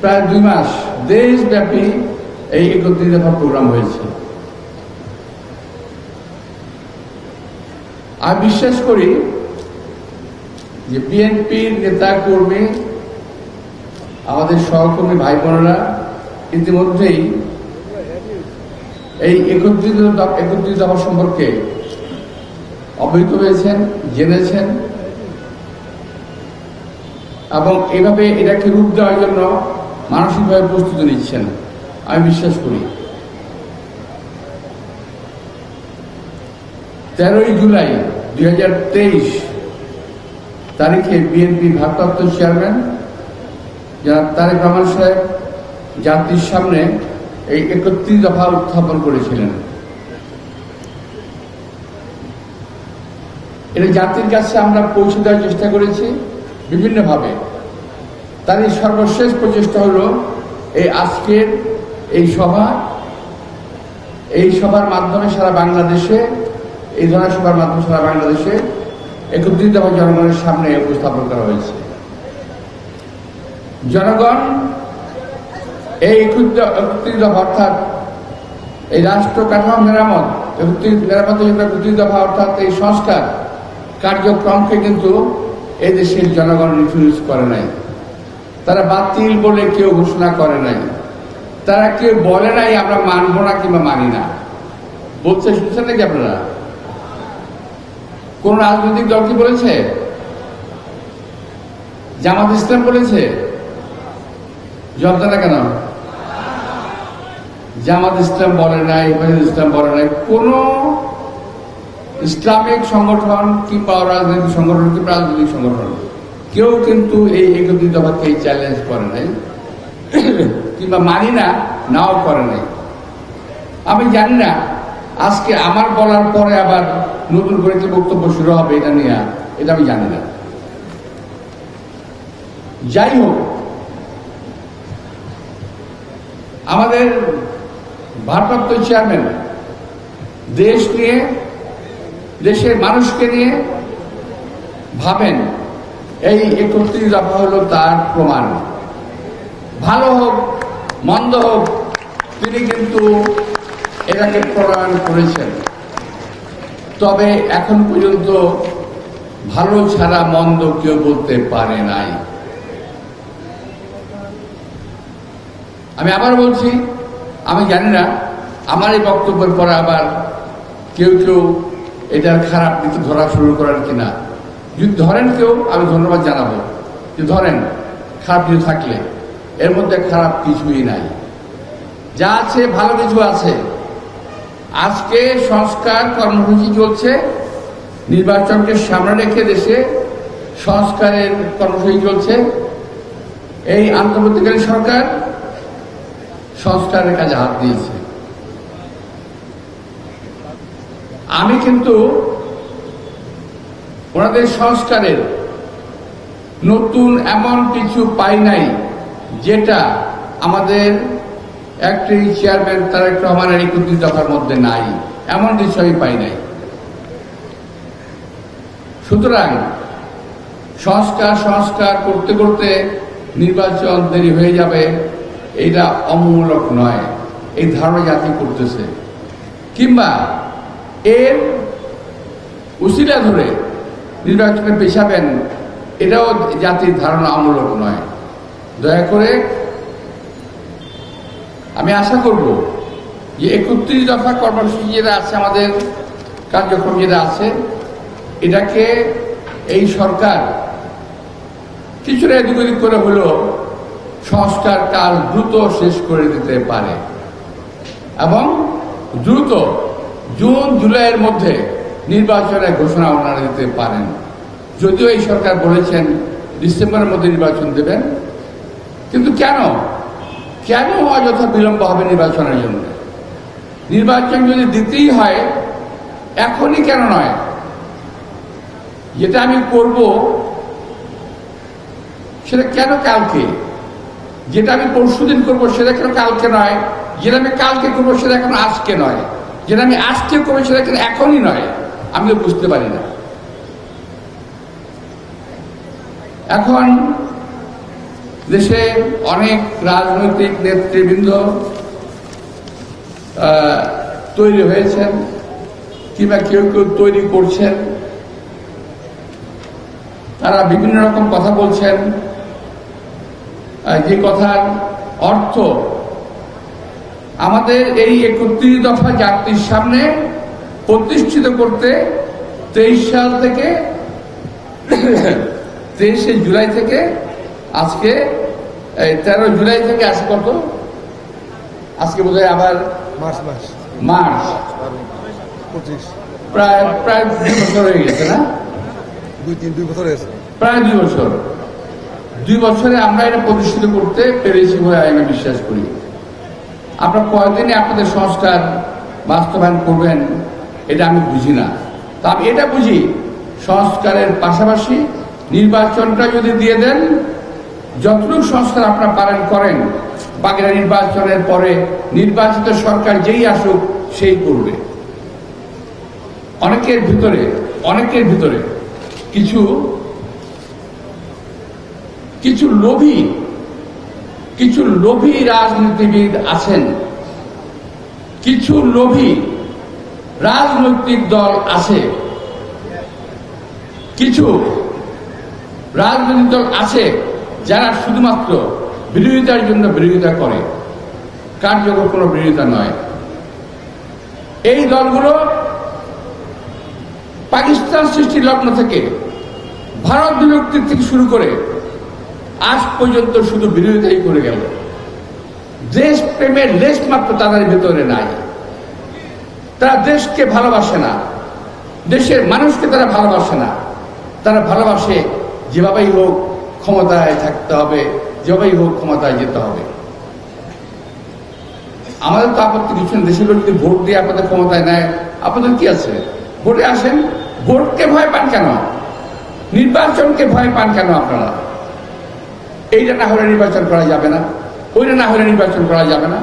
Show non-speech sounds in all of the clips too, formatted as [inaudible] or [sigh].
প্রায় দুই মাস দেশব্যাপী এই একত্রিত দফা প্রোগ্রাম হয়েছে। আমি বিশ্বাস করি যে বিএনপির নেতা কর্মী আমাদের সহকর্মী ভাই বোনেরা ইতিমধ্যেই এই একত্রিত একত্রিত দফা সম্পর্কে অবহিত হয়েছেন, জেনেছেন এবং এভাবে এটাকে রূপ দেওয়ার জন্য মানসিকভাবে প্রস্তুতি নিচ্ছেন। আমি বিশ্বাস করি। তেরোই জুলাই দুই হাজার তেইশ তারিখে বিএনপি ভারপ্রাপ্ত চেয়ারম্যান যারা তারেক রহমান সাহেব জাতির সামনে এই একত্রিশ দফা উত্থাপন করেছিলেন। এটা জাতির কাছে আমরা পৌঁছে দেওয়ার চেষ্টা করেছি বিভিন্নভাবে। তার এই সর্বশেষ প্রচেষ্টা হলো এই আজকের এই সভা। এই সভার মাধ্যমে সারা বাংলাদেশে, এই ধরনের সভার মাধ্যমে সারা বাংলাদেশে একত্রিত দফা জনগণের সামনে উপস্থাপন করা হয়েছে। জনগণ এই একত্রিত অর্থাৎ এই রাষ্ট্র কাঠামো মেরামত, একত্রিত মেরামতের জন্য একত্রিত দফা অর্থাৎ এই সংস্কার কার্যক্রমকে কিন্তু এদেশের জনগণ রিফিউজ করে নাই। তারা বাতিল বলে কেউ ঘোষণা করে নাই। তারা কেউ বলে নাই আমরা মানব না কিংবা মানি না। বলছে, শুনছেন নাকি আপনারা? কোন রাজনৈতিক দল কি বলেছে? জামাত ইসলাম বলেছে? জবাব না কেন? জামাত ইসলাম বলে নাই ইসলাম বলে নাই। কোন ইসলামিক সংগঠন কি কিংবা রাজনৈতিক সংগঠন কিংবা রাজনৈতিক সংগঠন? কেউ কিন্তু এই একত্রিত দফাকে চ্যালেঞ্জ করে নাই। কিংবা মানি না, নাও করে নাই। আমি জানি না, আজকে আমার বলার পরে আবার নতুন করে কি বক্তব্য শুরু হবে এটা নিয়ে, এটা আমি জানি না। যাই হোক, আমাদের ভারপ্রাপ্ত চেয়ারম্যান দেশ নিয়ে, দেশের মানুষকে নিয়ে ভাবেন। এই একত্রিশ দফা হলো তার প্রমাণ। ভালো হোক, মন্দ হোক, তিনি কিন্তু এটাকে প্রণয়ন করেছেন। তবে এখন পর্যন্ত ভালো ছাড়া মন্দ কেউ বলতে পারে নাই। আমি আবার বলছি, আমি জানি না আমার এই বক্তব্যের পরে আবার কেউ কেউ এটার খারাপ দিকে ধরা শুরু করার কিনা। যদি ধরেন কেউ, আমি ধন্যবাদ জানাব। যে ধরেন, খারাপ কিছু থাকলে, এর মধ্যে খারাপ কিছুই নাই। যা আছে, ভালো কিছু আছে। আজকে সংস্কার কর্মসূচি চলছে, নির্বাচনকে সামনে রেখে দেশে সংস্কারের কর্মসূচি চলছে। এই আন্তর্বর্তীকালীন সরকার সংস্কারের কাজে হাত দিয়েছে। আমি কিন্তু ওনাদের সংস্কারের নতুন এমন কিছু পাই নাই যেটা আমাদের একটি চেয়ারম্যান তারেক রহমানের একত্রিশ দফার মধ্যে নাই। এমন কিছু আমি পাই নাই। সুতরাং সংস্কার সংস্কার করতে করতে নির্বাচন দেরি হয়ে যাবে, এটা অমূলক নয়, এই ধারণা জাতি করতেছে। কিংবা এর উসিলা ধরে নির্বাচনে পেশাবেন এটাও জাতির ধারণা অমূলক নয়। দয়া করে আমি আশা করব যে একত্রিশ দফা কর্মসূচি যেটা আছে, আমাদের কার্যক্রম যেটা আছে, এটাকে এই সরকার কিছুটা এদিক ওদিক করে হলেও সংস্কার কাল দ্রুত শেষ করে দিতে পারে। এবং দ্রুত জুন, জুলাইয়ের মধ্যে নির্বাচনের ঘোষণা ওনারা দিতে পারেন। যদিও এই সরকার বলেছেন ডিসেম্বরের মধ্যে নির্বাচন দেবেন, কিন্তু কেন? কেন অযথা বিলম্ব হবে নির্বাচনের জন্য? নির্বাচন যদি দিতেই হয়, এখনই কেন নয়? যেটা আমি করব, সেটা কেন কালকে? যেটা আমি পরশুদিন করব, সেটা কেন কালকে নয়? যেটা আমি কালকে করব, সেটা এখন আজকে নয়? যেটা আমি আজকে করব, সেটা এখনই নয়? আমি বুঝতে পারি না। এখন দেশে অনেক রাজনৈতিক নেতৃবৃন্দ তৈরি হয়েছেন কিংবা কেউ কেউ তৈরি করছেন। তারা বিভিন্ন রকম কথা বলছেন। যে কথার অর্থ, আমাদের এই একত্রিশ দফা জাতির সামনে প্রতিষ্ঠিত করতে তেইশ সাল থেকে [coughs] তেইশে জুলাই থেকে আজকে তেরো জুলাই থেকে আজকে কত? আজকে বোধহয় আবার মার্চ মাস। মার্চ। প্রায় প্রায় দুই বছর হয়ে গেছে না? দুই তিন দুই বছর হয়েছে প্রায় দুই বছর। দুই বছরে আমরা এটা প্রতিষ্ঠিত করতে পেরেছি বলে আমি বিশ্বাস করি। আপনারা কয়দিনে আপনাদের সংস্কার বাস্তবায়ন করবেন? এটা আমি বুঝি না। তা আমি এটা বুঝি। সংস্কারের পাশাপাশি নির্বাচনটা যদি দিয়ে দেন, যতটুকু সংস্কার আপনারা পালন করেন, বাগেরা নির্বাচনের পরে নির্বাচিত সরকার যেই আসুক, সেই করবে। অনেকের ভিতরে অনেকের ভিতরে কিছু কিছু লোভী কিছু লোভী রাজনীতিবিদ আছেন। কিছু লোভী রাজনৈতিক দল আছে। কিছু রাজনৈতিক দল আছে যারা শুধুমাত্র বিরোধিতার জন্য বিরোধিতা করে। কার্যকর কোনো বিরোধিতা নয়। এই দলগুলো পাকিস্তান সৃষ্টির লগ্ন থেকে, ভারত বিভক্তির থেকে শুরু করে, আজ পর্যন্ত শুধু বিরোধিতাই করে গেল। দেশ প্রেমের লেশ মাত্র তাদের ভেতরে নাই। তারা দেশকে ভালোবাসে না। দেশের মানুষকে তারা ভালোবাসে না। তারা ভালোবাসে যেভাবেই হোক ক্ষমতায় থাকতে হবে, যেভাবেই হোক ক্ষমতায় যেতে হবে। আমাদের তো আপত্তি কিছু নেই। দেশের লোক যদি ভোট দিয়ে আপনাদের ক্ষমতায় নেয়, আপনাদের কি আছে? ভোটে আসেন, ভোটকে ভয় পান কেন? নির্বাচনকে ভয় পান কেন আপনারা? এইটা না হলে নির্বাচন করা যাবে না। ওইটা না হলে নির্বাচন করা যাবে না।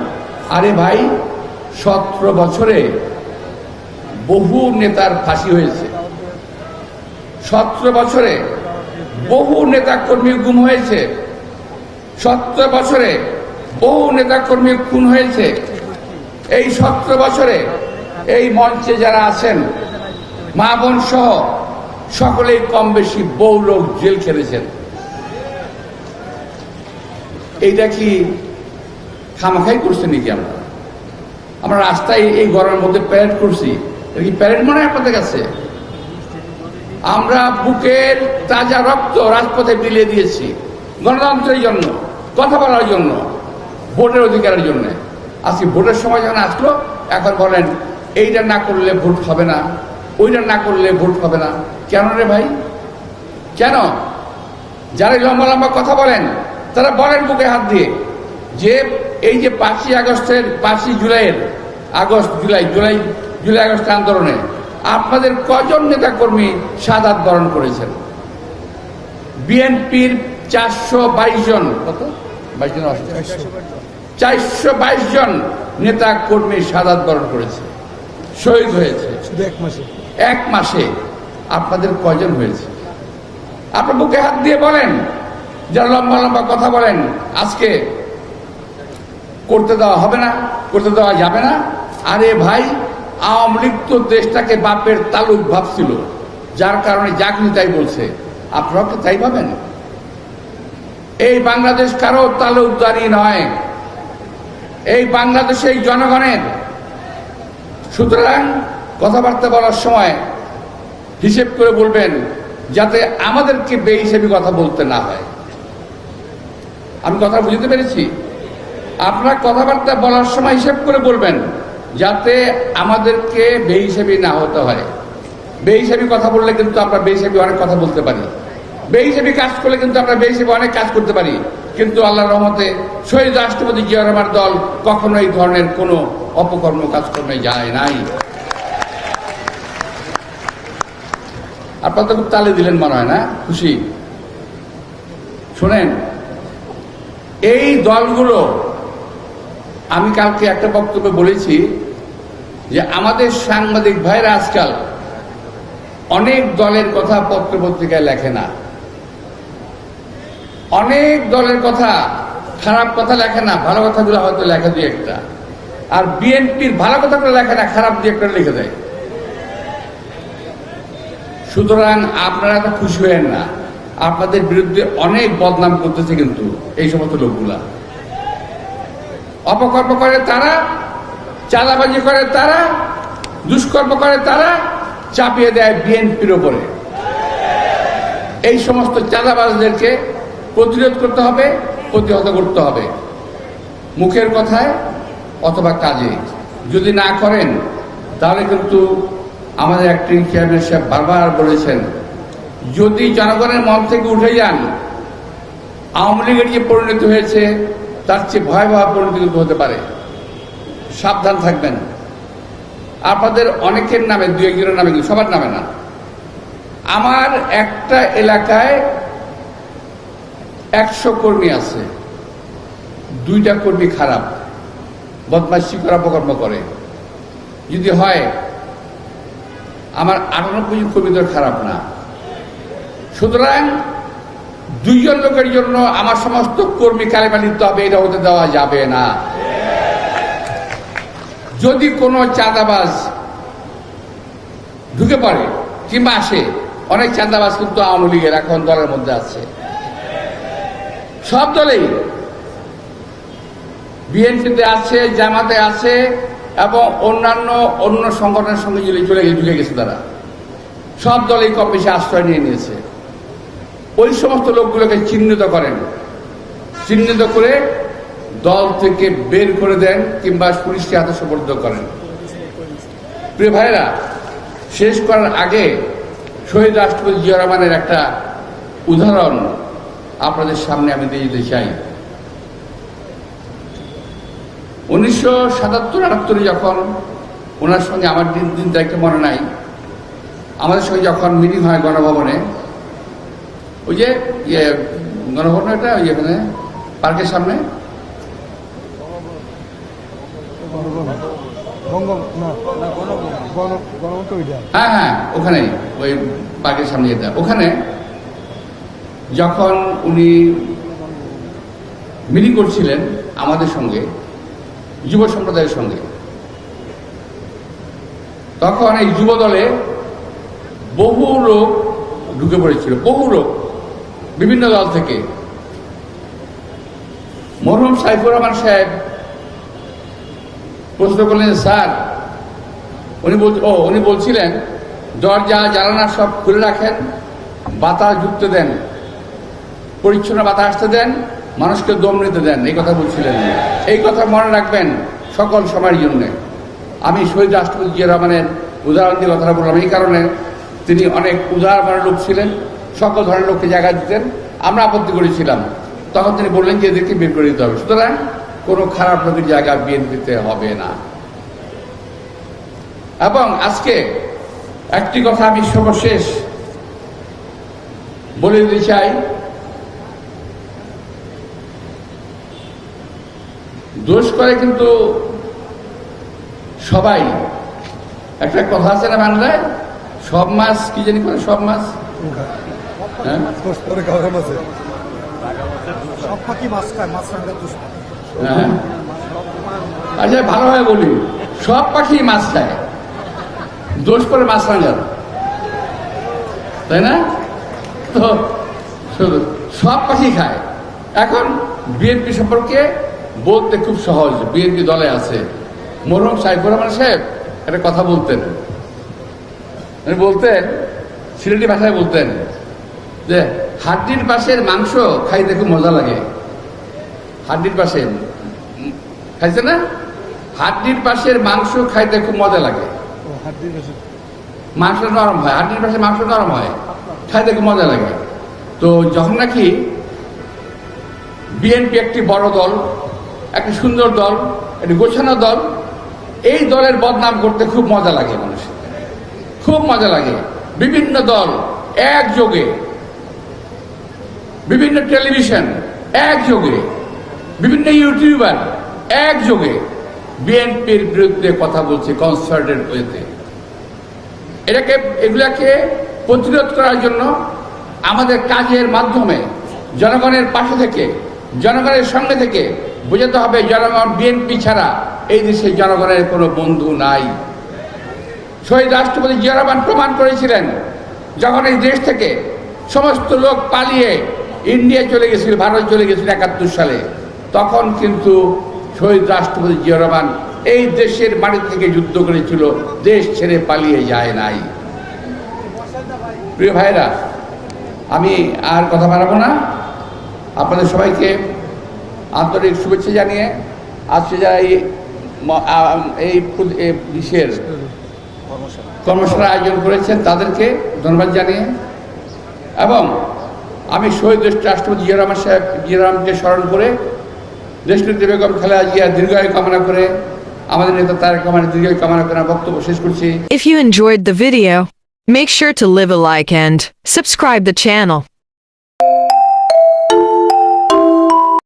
আরে ভাই, সতেরো বছরে বহু নেতার ফাঁসি হয়েছে। সতেরো বছরে বহু নেতা কর্মী গুম হয়েছে। সতেরো বছরে বহু নেতা কর্মী খুন হয়েছে। এই সতেরো বছরে এই মঞ্চে যারা আছেন, মা বোন সহ সকলেই কম বেশি বহু লোক জেল খেলেছেন। এইটা কি খামাখাই করছে নাকি আমরা? আমরা রাস্তায় এই গরমের মধ্যে প্যারেড করছি। কি প্যারেড মনে হয় আপনাদের কাছে? আমরা বুকের তাজা রক্ত রাজপথে বিলিয়ে দিয়েছি, গণতন্ত্রের জন্য, কথা বলার জন্য, ভোটের অধিকারের জন্য। আজকে ভোটের সময় যখন আসলো, এখন বলেন, এইটা না করলে ভোট হবে না, ওইটা না করলে ভোট হবে না। কেন রে ভাই? কেন? যারা লম্বা লম্বা কথা বলেন, তারা বলেন বুকে হাত দিয়ে যে এই যে পাঁচই আগস্টের, পাঁচই জুলাইয়ের August, July July July August আন্দোলনে আপনাদের কজন নেতা কর্মী সাদাত বরণ করেছেন? বিএনপির চারশো বাইশ জন। কত? বাইশ জন চারশো বাইশ জন নেতা কর্মী সাদাত বরণ করেছে। শহীদ হয়েছে। এক মাসে। এক মাসে আপনাদের কয়জন হয়েছে? আপনার বুকে হাত দিয়ে বলেন। যারা লম্বা লম্বা কথা বলেন আজকে করতে দেওয়া হবে না করতে দেওয়া যাবে না। আরে ভাই আওয়ামী লীগ তো দেশটাকে বাপের তালুক ভাবছিল। যার কারণে চাকরি তাই বলছে। আপনারাও কি তাই ভাবেন? এই বাংলাদেশ কারও তালুকদারি নয়। এই বাংলাদেশ এই জনগণের। সুতরাং কথাবার্তা বলার সময় হিসেব করে বলবেন, যাতে আমাদেরকে বেহিসেবি কথা বলতে না হয়। আমি কথা বুঝতে পেরেছি। আপনার কথাবার্তা বলার সময় হিসেব করে বলবেন। যাতে আমাদেরকে বেহিসেবি না হতে হয়। বেহিসেবি কথা বললে কিন্তু আমরা বেহিসেবি অনেক কথা বলতে পারি। বেহিসেবি কাজ করলে কিন্তু আমরা বেহিসেবি অনেক কাজ করতে পারি। কিন্তু আল্লাহ রহমতে শহীদ রাষ্ট্রপতি জিয়া রহমান দল কখনো এই ধরনের কোনো অপকর্ম কাজকর্মে যায় নাই। আপনার তো খুব তালে দিলেন মনে হয় না? খুশি? শোনেন, এই দলগুলো, আমি কালকে একটা বক্তব্যে বলেছি যে আমাদের সাংবাদিক ভাইরা আজকাল অনেক দলের কথা পত্র পত্রিকায় লেখে না। অনেক দলের কথা, খারাপ কথা লেখে না, ভালো কথাগুলো হয়তো লেখে দুই একটা। আর বিএনপির ভালো কথাগুলো লেখে না, খারাপ দুই একটা লিখে দেয়। সুতরাং আপনারা তো খুশি হয়েন না। আপনাদের বিরুদ্ধে অনেক বদনাম করতেছে কিন্তু এই সমস্ত লোকগুলা। অপকর্ম করে তারা চাঁদাবাজি করে তারা, দুষ্কর্ম করে তারা, চাপিয়ে দেয় বিএনপির ওপরে এই সমস্ত চাঁদাবাজদেরকে প্রতিরোধ করতে হবে, প্রতিহত করতে হবে। মুখের কথায় অথবা কাজে। যদি না করেন, তাহলে কিন্তু আমাদের একটি চেয়ারম্যান সাহেব বারবার বলেছেন, যদি জনগণের মন থেকে উঠে যান, আওয়ামী লীগের যে পরিণতি হয়েছে, তার চেয়ে ভয়াবহ পরিণতি কিন্তু হতে পারে। সাবধান থাকবেন। আপনাদের অনেকের নামে, দু একজনের নামে সবার নামে না। আমার একটা এলাকায় একশো কর্মী আছে। দুইটা কর্মী খারাপ। বদমাশি করা, অপকর্ম করে। যদি হয়, আমার আটানব্বই কর্মীদের খারাপ না। সুতরাং দুইজন লোকের জন্য আমার সমস্ত কর্মী কালেমা নিতে হবে, এটা হতে দেওয়া যাবে না। যদি কোনো চাঁদাবাজ ঢুকে পড়ে কিংবা আসে, অনেক চাঁদাবাজ কিন্তু আওয়ামী লীগের এখন দলের মধ্যে আছে। সব দলেই বিএনপিতে আছে, জামাতে আছে এবং অন্যান্য অন্য সংগঠনের সঙ্গে জুড়ে চলে গিয়ে ঢুকে গেছে তারা। সব দলেই কম বেশি আশ্রয় নিয়ে নিয়েছে। ওই সমস্ত লোকগুলোকে চিহ্নিত করেন। চিহ্নিত করে দল থেকে বের করে দেন কিংবা পুলিশকে হাতে সুপর্দ করেন। প্রিয় ভাইরা শেষ করার আগে শহীদ রাষ্ট্রপতি জিয়া রহমানের একটা উদাহরণ আপনাদের সামনে আমি দিয়ে দিতে চাই। উনিশশো সাতাত্তর আটাত্তরে যখন ওনার সঙ্গে আমার দিন দিন দায়িত্ব মনে নাই, আমাদের সঙ্গে যখন মিটিং হয় গণভবনে, ওই যে ইয়ে গণভবন এটা ওই এখানে, পার্কের সামনে হ্যাঁ হ্যাঁ ওই সামনে ওখানে যখন উনি করছিলেন আমাদের সঙ্গে, যুব সম্প্রদায়ের সঙ্গে, তখন এই যুব দলে বহু লোক ঢুকে পড়েছিল, বহু লোক, বিভিন্ন দল থেকে। মরহুম সাইফুর রহমান সাহেব প্রশ্ন করলেন, স্যার, উনি বল, ও, উনি বলছিলেন, দরজা, জানালা সব খুলে রাখেন, বাতাস ঢুকতে দেন, পরিচ্ছন্ন বাতাস আসতে দেন, মানুষকে দম নিতে দেন। এই কথা বলছিলেন এই কথা মনে রাখবেন সকল সময়ের জন্য। আমি শহীদ রাষ্ট্রপতি জিয়া রহমানের উদাহরণ দিয়ে কথাটা বললাম। এই কারণে তিনি অনেক উদার মনের লোক ছিলেন, সকল ধরনের লোককে জায়গা দিতেন। আমরা আপত্তি করেছিলাম। তখন তিনি বললেন যে এদেরকে বের করে দিতে হবে। সুতরাং কোনো খারাপ লোকের জায়গা বিএনপিতে হবে না। এবং আজকে একটি কথা আমি সর্বশেষ বলে দিতে চাই। দোষ করে কিন্তু সবাই। একটা কথা আছে না বাংলায়? সব মাছ, কি জানি করে সব মাছ? হ্যাঁ? হ্যাঁ। আচ্ছা ভালোভাবে বলি। সব পাখি মাছ খায়। দোষ করে মাছ রাঙার তাই না? তো সব পাখি খায়। এখন বিএনপি সম্পর্কে বলতে খুব সহজ। বিএনপি দলে আছে মরহুম সাইফুর রহমান সাহেব। একটা কথা বলতেন। উনি বলতেন, সিলেটি ভাষায় বলতেন যে, হাড্ডির পাশের মাংস খাইতে খুব মজা লাগে। হাড্ডির পাশে খাইছে না? হাড্ডির পাশের মাংস খাইতে খুব মজা লাগে। মাংস নরম হয় হাড্ডির পাশে মাংস নরম হয় খাইতে খুব মজা লাগে। তো যখন নাকি বিএনপি একটি বড় দল একটি সুন্দর দল একটি গোছানো দল এই দলের বদনাম করতে খুব মজা লাগে মানুষের। খুব মজা লাগে। বিভিন্ন দল একযোগে বিভিন্ন টেলিভিশন একযোগে বিভিন্ন ইউটিউবার একযোগে বিএনপির বিরুদ্ধে কথা বলছে কনসার্টের ওয়েতে। এটাকে, এগুলাকে প্রতিরোধ করার জন্য আমাদের কাজের মাধ্যমে জনগণের পাশে থেকে, জনগণের সঙ্গে থেকে বোঝাতে হবে জনগণ বিএনপি ছাড়া এই দেশে জনগণের কোনো বন্ধু নাই। শহীদ রাষ্ট্রপতি জিয়া রহমান প্রমাণ করেছিলেন, যখন এই দেশ থেকে সমস্ত লোক পালিয়ে ইন্ডিয়া চলে গেছিল, ভারত চলে গেছিল একাত্তর সালে। তখন কিন্তু শহীদ রাষ্ট্রপতি জিয়া রহমান এই দেশের মাটি থেকে যুদ্ধ করেছিল, দেশ ছেড়ে পালিয়ে যায় নাই। প্রিয় ভাইরা, আমি আর কথা বাড়াবো না। আপনাদের সবাইকে আন্তরিক শুভেচ্ছা জানিয়ে আজকে যারা এই এই বিশ্বের কর্মশালা আয়োজন করেছেন, তাদেরকে ধন্যবাদ জানিয়ে এবং আমি শহীদ রাষ্ট্রপতি জিয়া রহমান সাহেব জিয়া রহমানকে স্মরণ করে দেশনেত্রী বেগম খালেদা জিয়া দীর্ঘায়ু কামনা করে আমাদের নেতা তারেক রহমানের দীর্ঘায়ু কামনা করে আমার বক্তব্য শেষ করছি If you enjoyed the video, make sure to leave a like and subscribe the channel.